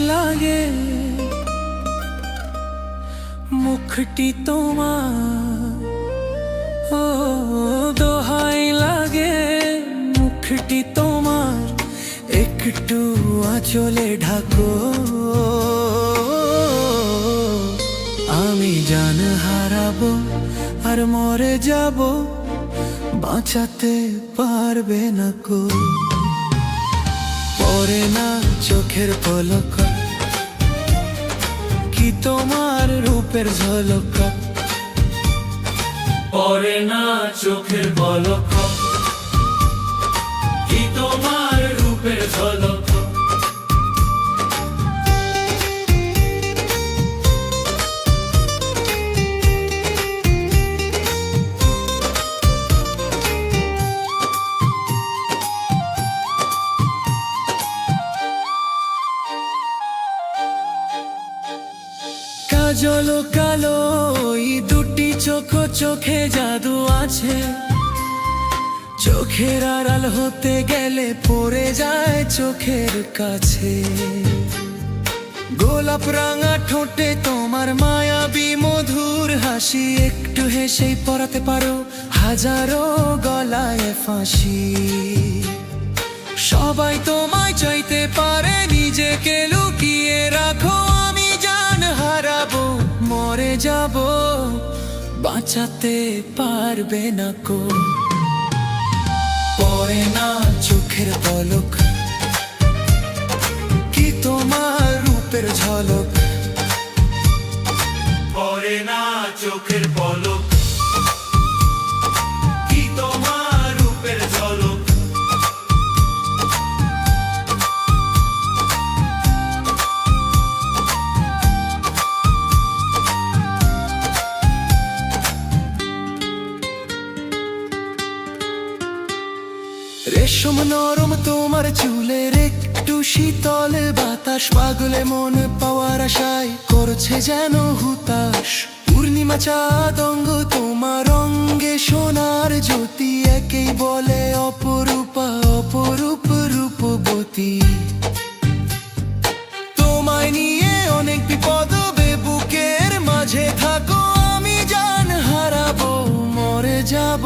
লাগে। মুখটি তোমার। ও, দোহাই লাগে। মুখটি তোমার। একটু আঁচলে ঢাকো। আমি জান হারাবো আর মরে যাব। বাঁচাতে পারবে না কো। পরে না চোখের পলক। কি তোমার রূপের ঝলক? পরে না চোখের পলক। কি তোমার রূপের ঝলক? কাজল কালো, এই দুটি চোখ চোখে জাদু আছে। চোখের আড়াল হতে গেলে পড়ে যায় চোখের কাছে। গোলাপ রাঙা ঠোঁটে তোমার মায়াবী মধুর হাসি, একটু হেসেই পরাতে পারো হাজারো গলায় ফাঁসি। সবাই তোমায় চাইতে পারে নিজেকে বাঁচাতে পারবে না কো। পরে না চোখের পলক। কি তোমার রূপের ঝলক? পরে না চোখের পলক। রেশম নরম তোমার চুলের একটু শীতল বাতাস, পাগলে মন পাওয়ার আশায় করছে যেন হুতাশ। পূর্ণিমা চাঁদ অঙ্গ তোমার অঙ্গে, সোনার জ্যোতি একেই বলে অপরূপা, অপরূপ রূপবতী। তোমায় নিয়ে অনেক বিপদ বুকের মাঝে থাকো, আমি জান হারাবো, মরে যাব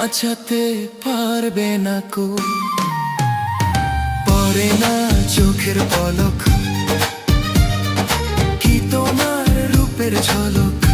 বাঁচাতে পারবে না কো। পরে না চোখের পলক কি তোমার রূপের ঝলক?